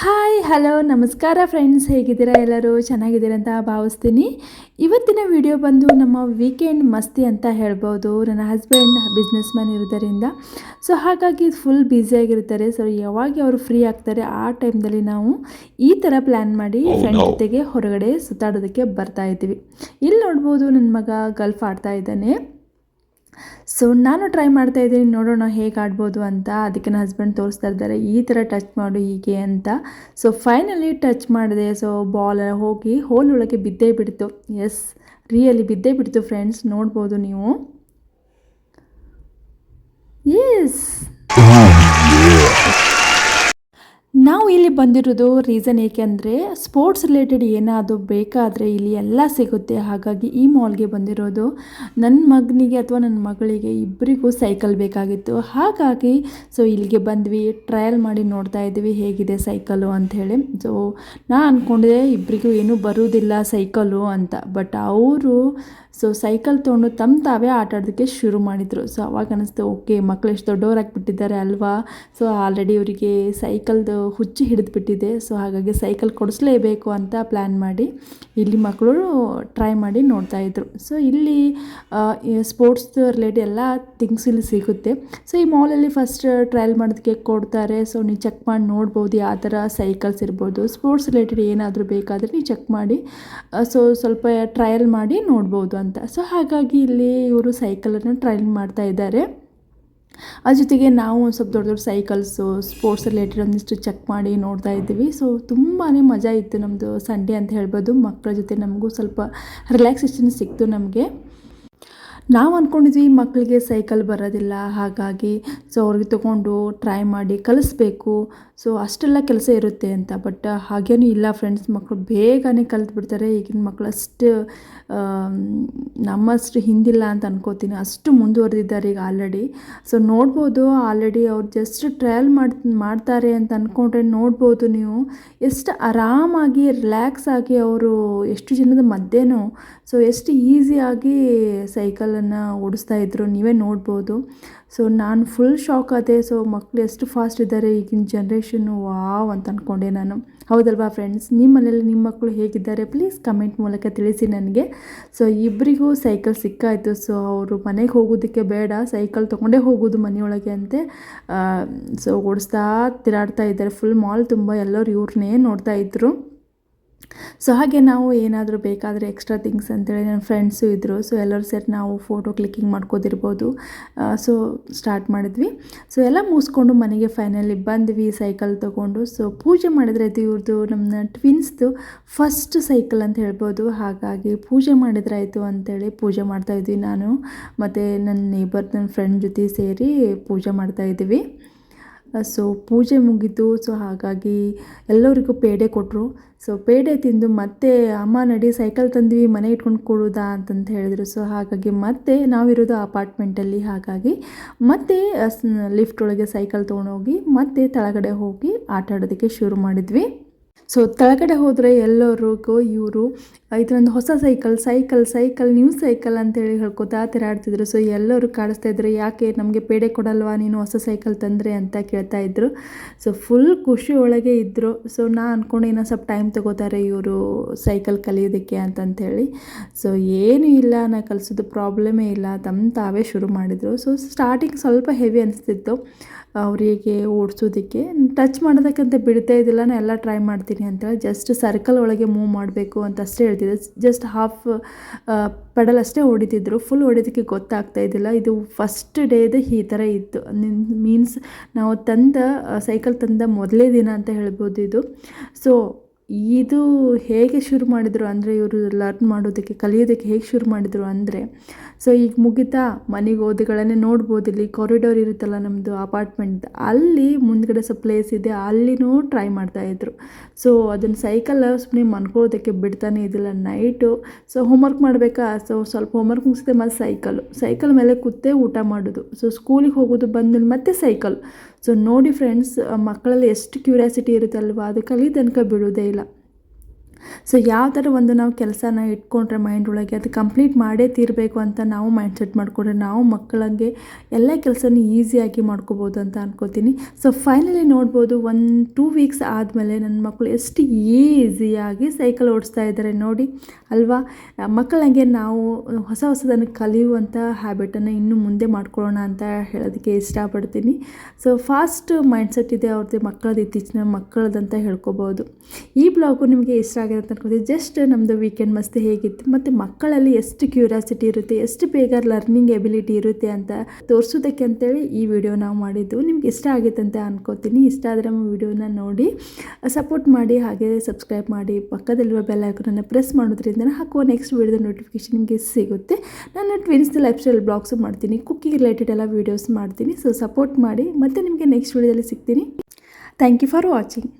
Hi hello ನಮಸ್ಕಾರ friends ಹೇಗಿದ್ದೀರಾ ಎಲ್ಲರೂ? ಚೆನ್ನಾಗಿದ್ದೀರಾ ಅಂತ ಭಾವಿಸ್ತೀನಿ. ಇವತ್ತಿನ ವಿಡಿಯೋ ಬಂದು ನಮ್ಮ ವೀಕೆಂಡ್ ಮಸ್ತಿ ಅಂತ ಹೇಳ್ಬೋದು. ನನ್ನ ಹಸ್ಬೆಂಡ್ ಬಿಸ್ನೆಸ್ ಮ್ಯಾನ್ ಇರೋದರಿಂದ ಸೊ ಹಾಗಾಗಿ ಫುಲ್ ಬ್ಯುಸಿಯಾಗಿರ್ತಾರೆ ಸೊ ಯಾವಾಗ ಅವರು ಫ್ರೀ ಆಗ್ತಾರೆ ಆ ಟೈಮ್ದಲ್ಲಿ ನಾವು ಈ ಥರ ಪ್ಲ್ಯಾನ್ ಮಾಡಿ ಫ್ರೆಂಡ್ ಜೊತೆಗೆ ಹೊರಗಡೆ ಸುತ್ತಾಡೋದಕ್ಕೆ ಬರ್ತಾ ಇದ್ದೀವಿ. ಇಲ್ಲಿ ನೋಡ್ಬೋದು ನನ್ನ ಮಗ ಗಲ್ಫ್ ಆಡ್ತಾ ಇದ್ದಾನೆ. ಸೊ ನಾನು ಟ್ರೈ ಮಾಡ್ತಾ ಇದ್ದೀನಿ, ನೋಡೋಣ ಹೇಗೆ ಆಡ್ಬೋದು ಅಂತ. ಅದಕ್ಕೆ ನನ್ನ ಹಸ್ಬೆಂಡ್ ತೋರಿಸ್ತಾ ಇದ್ದಾರೆ, ಈ ಥರ ಟಚ್ ಮಾಡು ಹೀಗೆ ಅಂತ. ಸೊ ಫೈನಲಿ ಟಚ್ ಮಾಡಿದೆ. ಸೊ ಬಾಲ್ ಹೋಗಿ ಹೋಲ್ ಒಳಗೆ ಬಿದ್ದೇ ಬಿಡ್ತು. ಎಸ್ ರಿಯಲಿ ಬಿದ್ದೇ ಬಿಡ್ತು ಫ್ರೆಂಡ್ಸ್ ನೋಡ್ಬೋದು ನೀವು. ಎಸ್ ಇಲ್ಲಿ ಬಂದಿರೋದು ರೀಸನ್ ಏಕೆಂದರೆ ಸ್ಪೋರ್ಟ್ಸ್ ರಿಲೇಟೆಡ್ ಏನಾದರೂ ಬೇಕಾದರೆ ಇಲ್ಲಿ ಎಲ್ಲ ಸಿಗುತ್ತೆ. ಹಾಗಾಗಿ ಈ ಮಾಲ್ಗೆ ಬಂದಿರೋದು ನನ್ನ ಮಗನಿಗೆ ಅಥವಾ ನನ್ನ ಮಗಳಿಗೆ ಇಬ್ಬರಿಗೂ ಸೈಕಲ್ ಬೇಕಾಗಿತ್ತು. ಹಾಗಾಗಿ ಸೊ ಇಲ್ಲಿಗೆ ಬಂದ್ವಿ ಟ್ರಯಲ್ ಮಾಡಿ ನೋಡ್ತಾ ಇದ್ವಿ ಹೇಗಿದೆ ಸೈಕಲು ಅಂಥೇಳಿ ಸೊ ನಾ ಅಂದ್ಕೊಂಡಿದ್ದೆ ಇಬ್ಬರಿಗೂ ಏನೂ ಬರುವುದಿಲ್ಲ ಸೈಕಲು ಅಂತ. ಬಟ್ ಅವರು ಸೊ ಸೈಕಲ್ ತೊಗೊಂಡು ತಮ್ಮ ತಾವೇ ಆಟ ಆಡೋದಕ್ಕೆ ಶುರು ಮಾಡಿದರು. ಸೊ ಅವಾಗ ಅನ್ನಿಸ್ತು ಓಕೆ ಮಕ್ಕಳು ಎಷ್ಟು ದೊಡ್ಡವರಾಗಿಬಿಟ್ಟಿದ್ದಾರೆ ಅಲ್ವಾ? ಸೊ ಆಲ್ರೆಡಿ ಅವರಿಗೆ ಸೈಕಲ್ದು ಹುಚ್ಚು ಹಿಡಿದುಬಿಟ್ಟಿದೆ. ಸೊ ಹಾಗಾಗಿ ಸೈಕಲ್ ಕೊಡಿಸ್ಲೇಬೇಕು ಅಂತ ಪ್ಲ್ಯಾನ್ ಮಾಡಿ ಇಲ್ಲಿ ಮಕ್ಕಳು ಟ್ರೈ ಮಾಡಿ ನೋಡ್ತಾಯಿದ್ರು ಸೊ ಇಲ್ಲಿ ಸ್ಪೋರ್ಟ್ಸ್ ರಿಲೇಟೆಡ್ ಎಲ್ಲ ಥಿಂಗ್ಸ್ ಇಲ್ಲಿ ಸಿಗುತ್ತೆ. ಸೊ ಈ ಮಾಲಲ್ಲಿ ಫಸ್ಟ್ ಟ್ರಯಲ್ ಮಾಡೋದಕ್ಕೆ ಕೊಡ್ತಾರೆ. ಸೊ ನೀವು ಚೆಕ್ ಮಾಡಿ ನೋಡ್ಬೋದು ಯಾವ ಥರ ಸೈಕಲ್ಸ್ ಇರ್ಬೋದು. ಸ್ಪೋರ್ಟ್ಸ್ ರಿಲೇಟೆಡ್ ಏನಾದರೂ ಬೇಕಾದರೆ ನೀವು ಚೆಕ್ ಮಾಡಿ ಸೊ ಸ್ವಲ್ಪ ಟ್ರಯಲ್ ಮಾಡಿ ನೋಡ್ಬೋದು ಅಂತ. ಸೊ ಹಾಗಾಗಿ ಇಲ್ಲಿ ಇವರು ಸೈಕಲನ್ನು ಟ್ರಯಲ್ ಮಾಡ್ತಾ ಇದ್ದಾರೆ. ಅದ್ರ ಜೊತೆಗೆ ನಾವು ಒಂದು ಸ್ವಲ್ಪ ದೊಡ್ಡ ದೊಡ್ಡ ಸೈಕಲ್ಸು ಸ್ಪೋರ್ಟ್ಸ್ ರಿಲೇಟೆಡ್ ಒಂದಿಷ್ಟು ಚೆಕ್ ಮಾಡಿ ನೋಡ್ತಾ ಇದ್ದೀವಿ. ಸೊ ತುಂಬಾ ಮಜಾ ಇತ್ತು ನಮ್ಮದು ಸಂಡೇ ಅಂತ ಹೇಳ್ಬೋದು. ಮಕ್ಕಳ ಜೊತೆ ನಮಗೂ ಸ್ವಲ್ಪ ರಿಲ್ಯಾಕ್ಸೇಷನ್ ಸಿಕ್ತು ನಮಗೆ. ನಾವು ಅಂದ್ಕೊಂಡಿದ್ವಿ ಮಕ್ಕಳಿಗೆ ಸೈಕಲ್ ಬರೋದಿಲ್ಲ, ಹಾಗಾಗಿ ಸೊ ಅವ್ರಿಗೆ ತೊಗೊಂಡು ಟ್ರೈ ಮಾಡಿ ಕಲಿಸ್ಬೇಕು. ಸೊ ಅಷ್ಟೆಲ್ಲ ಕೆಲಸ ಇರುತ್ತೆ ಅಂತ ಬಟ್ ಹಾಗೇನೂ ಇಲ್ಲ ಫ್ರೆಂಡ್ಸ್ ಮಕ್ಕಳು ಬೇಗನೆ ಕಲ್ತ್ಬಿಡ್ತಾರೆ ಈಗಿನ ಮಕ್ಕಳು ಅಷ್ಟು ನಮ್ಮಷ್ಟು ಹಿಂದಿಲ್ಲ ಅಂತ ಅನ್ಕೋತೀನಿ. ಅಷ್ಟು ಮುಂದುವರೆದಿದ್ದಾರೆ ಈಗ ಆಲ್ರೆಡಿ ಸೊ ನೋಡ್ಬೋದು ಆಲ್ರೆಡಿ ಅವ್ರು ಜಸ್ಟ್ ಟ್ರಯಲ್ ಮಾಡ್ ಮಾಡ್ತಾರೆ ಅಂತ ಅಂದ್ಕೊಂಡ್ರೆ ನೋಡ್ಬೋದು ನೀವು. ಎಷ್ಟು ಆರಾಮಾಗಿ ರಿಲ್ಯಾಕ್ಸ್ ಆಗಿ ಅವರು ಎಷ್ಟು ಜನದ ಮಧ್ಯೆನೂ ಸೊ ಎಷ್ಟು ಈಸಿಯಾಗಿ ಸೈಕಲನ್ನು ಓಡಿಸ್ತಾ ಇದ್ರು ನೀವೇ ನೋಡ್ಬೋದು. ಸೊ ನಾನು ಫುಲ್ ಶಾಕ್ ಆದೆ. ಸೊ ಮಕ್ಕಳು ಎಷ್ಟು ಫಾಸ್ಟ್ ಇದ್ದಾರೆ ಈಗಿನ ಜನ್ರೇಷನ್ನು ವಾವ್ ಅಂತ ಅಂದ್ಕೊಂಡೆ ನಾನು. ಹೌದಲ್ವಾ ಫ್ರೆಂಡ್ಸ್ ನಿಮ್ಮ ಮನೇಲಿ ನಿಮ್ಮ ಮಕ್ಕಳು ಹೇಗಿದ್ದಾರೆ? ಪ್ಲೀಸ್ ಕಮೆಂಟ್ ಮೂಲಕ ತಿಳಿಸಿ ನನಗೆ. ಸೊ ಇಬ್ಬರಿಗೂ ಸೈಕಲ್ ಸಿಕ್ಕಾಯಿತು. ಸೊ ಅವರು ಮನೆಗೆ ಹೋಗೋದಕ್ಕೆ ಬೇಡ. ಸೈಕಲ್ ತೊಗೊಂಡೇ ಹೋಗೋದು ಮನೆಯೊಳಗೆ ಅಂತೆ. ಸೊ ಓಡಿಸ್ತಾ ತಿರಾಡ್ತಾ ಇದ್ದಾರೆ. ಫುಲ್ ಮಾಲ್ ತುಂಬ ಎಲ್ಲರೂ ಇವ್ರನ್ನೇ ನೋಡ್ತಾ ಇದ್ದರು ಸೊ ಹಾಗೆ ನಾವು ಏನಾದರೂ ಬೇಕಾದರೆ ಎಕ್ಸ್ಟ್ರಾ ಥಿಂಗ್ಸ್ ಅಂತೇಳಿ ನನ್ನ ಫ್ರೆಂಡ್ಸು ಇದ್ದರು ಸೊ ಎಲ್ಲರೂ ಸೇರಿ ನಾವು ಫೋಟೋ ಕ್ಲಿಕ್ಕಿಂಗ್ ಮಾಡ್ಕೋದಿರ್ಬೋದು ಸೊ ಸ್ಟಾರ್ಟ್ ಮಾಡಿದ್ವಿ. ಸೊ ಎಲ್ಲ ಮುಗಿಸ್ಕೊಂಡು ಮನೆಗೆ ಫೈನಲಿ ಬಂದ್ವಿ ಸೈಕಲ್ ತೊಗೊಂಡು. ಸೊ ಪೂಜೆ ಮಾಡಿದ್ರೆ ಇವ್ರದ್ದು ನಮ್ಮ ಟ್ವಿನ್ಸ್ದು ಫಸ್ಟ್ ಸೈಕಲ್ ಅಂತ ಹೇಳ್ಬೋದು. ಹಾಗಾಗಿ ಪೂಜೆ ಮಾಡಿದ್ರಾಯಿತು ಅಂತೇಳಿ ಪೂಜೆ ಮಾಡ್ತಾಯಿದ್ವಿ ನಾನು. ಮತ್ತು ನನ್ನ ನೇಬರ್ ನನ್ನ ಫ್ರೆಂಡ್ ಜೊತೆ ಸೇರಿ ಪೂಜೆ ಮಾಡ್ತಾಯಿದ್ವಿ ಸೊ ಪೂಜೆ ಮುಗೀತು ಸೊ ಹಾಗಾಗಿ ಎಲ್ಲರಿಗೂ ಪೇಡೆ ಕೊಟ್ಟರು ಸೊ ಪೇಡೆ ತಿಂದು ಮತ್ತೆ ಅಮ್ಮ ನಡಿ ಸೈಕಲ್ ತಂದ್ವಿ, ಮನೆ ಇಟ್ಕೊಂಡು ಕೊಡೋದಾ ಅಂತಂತ ಹೇಳಿದ್ರು. ಸೊ ಹಾಗಾಗಿ ಮತ್ತೆ ನಾವಿರೋದು ಅಪಾರ್ಟ್ಮೆಂಟಲ್ಲಿ ಹಾಗಾಗಿ ಮತ್ತೆ ಲಿಫ್ಟ್ ಒಳಗೆ ಸೈಕಲ್ ತೊಗೊಂಡೋಗಿ ಮತ್ತೆ ತಳಗಡೆ ಹೋಗಿ ಆಟ ಆಡೋದಕ್ಕೆ ಶುರು ಮಾಡಿದ್ವಿ. ಸೊ ಕೆಳಗಡೆ ಹೋದರೆ ಎಲ್ಲರಿಗೂ ಇವರು ಇದೊಂದು ಹೊಸ cycle cycle cycle new cycle ಅಂತೇಳಿ ಹೇಳ್ಕೊತಾ ತಿರಾಡ್ತಿದ್ರು. ಸೊ ಎಲ್ಲರೂ ಕಾಡಿಸ್ತಾ ಇದ್ರು. ಯಾಕೆ ನಮಗೆ ಪೇಡೆ ಕೊಡಲ್ವಾ? ನೀನು ಹೊಸ ಸೈಕಲ್ ತಂದರೆ ಅಂತ ಕೇಳ್ತಾ ಇದ್ರು. ಸೊ ಫುಲ್ ಖುಷಿ ಒಳಗೆ ಇದ್ದರು ಸೊ ನಾ ಅಂದ್ಕೊಂಡು ಇನ್ನೂ ಸ್ವಲ್ಪ ಟೈಮ್ ತೊಗೋತಾರೆ ಇವರು ಸೈಕಲ್ ಕಲಿಯೋದಕ್ಕೆ ಅಂತಂಥೇಳಿ ಸೊ ಏನೂ ಇಲ್ಲ. ನಾ ಕಲಿಸೋದು ಪ್ರಾಬ್ಲಮೇ ಇಲ್ಲ. ತಮ್ಮ ತಾವೇ ಶುರು ಮಾಡಿದರು. ಸೊ ಸ್ಟಾರ್ಟಿಂಗ್ ಸ್ವಲ್ಪ ಹೆವಿ ಅನಿಸ್ತಿತ್ತು. ಅವರಿಗೆ ಓಡಿಸೋದಕ್ಕೆ. ಟಚ್ ಮಾಡೋದಕ್ಕಂತ ಬಿಡ್ತಾ ಇದ್ದಿಲ್ಲ. ನಾನು ಎಲ್ಲ ಟ್ರೈ ಮಾಡ್ತೀನಿ. ಅಂತೇಳಿ ಜಸ್ಟ್ ಸರ್ಕಲ್ ಒಳಗೆ ಮೂವ್ ಮಾಡಬೇಕು ಅಂತ ಅಷ್ಟೇ ಹೇಳ್ತಿದ್ದೆ. ಜಸ್ಟ್ ಹಾಫ್ ಪೆಡಲ್ ಅಷ್ಟೇ ಹೊಡಿತಿದ್ರು. ಫುಲ್ ಹೊಡಿಯೋದಕ್ಕೆ ಗೊತ್ತಾಗ್ತಾ ಇದ್ದಿಲ್ಲ. ಇದು ಫಸ್ಟ್ ಡೇದು ಈ ಥರ ಇತ್ತು. ಮೀನ್ಸ್ ನಾವು ತಂದ ಸೈಕಲ್ ತಂದ ಮೊದಲೇ ದಿನ ಅಂತ ಹೇಳ್ಬೋದು ಇದು. ಸೊ ಇದು ಹೇಗೆ ಶುರು ಮಾಡಿದರು ಅಂದರೆ ಇವರು ಲರ್ನ್ ಮಾಡೋದಕ್ಕೆ, ಕಲಿಯೋದಕ್ಕೆ ಹೇಗೆ ಶುರು ಮಾಡಿದರು ಅಂದರೆ ಸೊ ಈಗ ಮುಗಿತಾ ಮನೆಗೆ ಹೋದಗಳನ್ನೇ ನೋಡ್ಬೋದು. ಇಲ್ಲಿ ಕಾರಿಡೋರ್ ಇರುತ್ತಲ್ಲ ನಮ್ಮದು ಅಪಾರ್ಟ್ಮೆಂಟ್ ಅಲ್ಲಿ ಮುಂದ್ಗಡೆ ಸ್ವಲ್ಪ ಪ್ಲೇಸ್ ಇದೆ, ಅಲ್ಲಿನೂ ಟ್ರೈ ಮಾಡ್ತಾಯಿದ್ರು ಸೊ ಅದನ್ನು ಸೈಕಲ್ ಸುಮ್ಮನೆ ಮನ್ಕೊಳ್ಳೋದಕ್ಕೆ ಬಿಡ್ತಾನೆ ಇದ್ದಿಲ್ಲ ನೈಟು ಸೊ ಹೋಮ್ವರ್ಕ್ ಮಾಡಬೇಕಾ? ಸೊ ಸ್ವಲ್ಪ ಹೋಮ್ವರ್ಕ್ ಮುಗಿಸಿದೆ ಮತ್ತೆ ಸೈಕಲು ಸೈಕಲ್ ಮೇಲೆ ಕೂತೇ ಊಟ ಮಾಡೋದು. ಸೊ ಸ್ಕೂಲಿಗೆ ಹೋಗೋದು ಬಂದ ಮತ್ತೆ ಸೈಕಲ್ ಸೊ ನೋಡಿ ಫ್ರೆಂಡ್ಸ್ ಮಕ್ಕಳಲ್ಲಿ ಎಷ್ಟು ಕ್ಯೂರಿಯಾಸಿಟಿ ಇರುತ್ತಲ್ವ? ಅದು ಕಲಿ ತನಕ ಬಿಡೋದೇ ಇಲ್ಲ. ಸೊ ಯಾವ ಥರ ಒಂದು ನಾವು ಕೆಲಸನ ಇಟ್ಕೊಂಡ್ರೆ ಮೈಂಡ್ ಒಳಗೆ ಅದು ಕಂಪ್ಲೀಟ್ ಮಾಡೇ ತೀರಬೇಕು ಅಂತ ನಾವು ಮೈಂಡ್ ಸೆಟ್ ಮಾಡಿಕೊಂಡ್ರೆ ನಾವು ಮಕ್ಕಳಂಗೆ ಎಲ್ಲ ಕೆಲಸನೂ ಈಸಿಯಾಗಿ ಮಾಡ್ಕೋಬೋದು ಅಂತ ಅನ್ಕೋತೀನಿ. ಸೊ ಫೈನಲಿ ನೋಡ್ಬೋದು ಒಂದು ಟೂ ವೀಕ್ಸ್ ಆದಮೇಲೆ ನನ್ನ ಮಕ್ಕಳು ಎಷ್ಟು ಈಸಿಯಾಗಿ ಸೈಕಲ್ ಓಡಿಸ್ತಾ ಇದ್ದಾರೆ ನೋಡಿ. ಅಲ್ವಾ? ಮಕ್ಕಳಂಗೆ ನಾವು ಹೊಸ ಹೊಸದನ್ನು ಕಲಿಯುವಂಥ ಹ್ಯಾಬಿಟನ್ನು ಇನ್ನು ಮುಂದೆ ಮಾಡ್ಕೊಳ್ಳೋಣ ಅಂತ ಹೇಳೋದಕ್ಕೆ ಇಷ್ಟಪಡ್ತೀನಿ. ಸೊ ಫಾಸ್ಟ್ ಮೈಂಡ್ಸೆಟ್ ಇದೆ ಅವ್ರದ್ದು ಮಕ್ಕಳದ್ದು ಇತ್ತೀಚಿನ ಮಕ್ಕಳದಂತ ಹೇಳ್ಕೊಬೋದು. ಈ ಬ್ಲಾಗು ನಿಮಗೆ ಇಷ್ಟ ಆಗಿದೆ ಅಂತ ಅನ್ಕೋತೀನಿ ಜಸ್ಟ್ ನಮ್ಮದು ವೀಕೆಂಡ್ ಮಸ್ತಿ ಹೇಗಿತ್ತು, ಮತ್ತು ಮಕ್ಕಳಲ್ಲಿ ಎಷ್ಟು ಕ್ಯೂರಿಯಾಸಿಟಿ ಇರುತ್ತೆ, ಎಷ್ಟು ಬೇಗ ಲರ್ನಿಂಗ್ ಎಬಿಲಿಟಿ ಇರುತ್ತೆ ಅಂತ ತೋರಿಸೋದಕ್ಕೆ ಅಂತೇಳಿ ಈ ವಿಡಿಯೋ ನಾವು ಮಾಡಿದ್ದು. ನಿಮ್ಗೆ ಇಷ್ಟ ಆಗಿತ್ತು ಅಂತ ಅನ್ಕೋತೀನಿ. ಇಷ್ಟ ಆದರೆ ನಮ್ಮ ವಿಡಿಯೋನ ನೋಡಿ ಸಪೋರ್ಟ್ ಮಾಡಿ, ಹಾಗೆ ಸಬ್ಸ್ಕ್ರೈಬ್ ಮಾಡಿ, ಪಕ್ಕದಲ್ಲಿರುವ ಬೆಲ್ ಐಕನನ್ನು ಪ್ರೆಸ್ ಮಾಡೋದ್ರಿಂದ ಹಾಕುವ ನೆಕ್ಸ್ಟ್ ವಿಡಿಯೋದ ನೋಟಿಫಿಕೇಶನ್ ನಿಮಗೆ ಸಿಗುತ್ತೆ. ನಾನು ಟ್ವಿನ್ಸ್ ಲೈಫ್ ಸ್ಟೈಲ್ ಬ್ಲಾಗ್ಸು ಮಾಡ್ತೀನಿ ಕುಕ್ಕಿಂಗ್ ರಿಲೇಟೆಡ್ ಎಲ್ಲ ವೀಡಿಯೋಸ್ ಮಾಡ್ತೀನಿ ಸೊ ಸಪೋರ್ಟ್ ಮಾಡಿ. ಮತ್ತೆ ನಿಮಗೆ ನೆಕ್ಸ್ಟ್ ವಿಡಿಯೋದಲ್ಲಿ ಸಿಗ್ತೀನಿ. Thank you for watching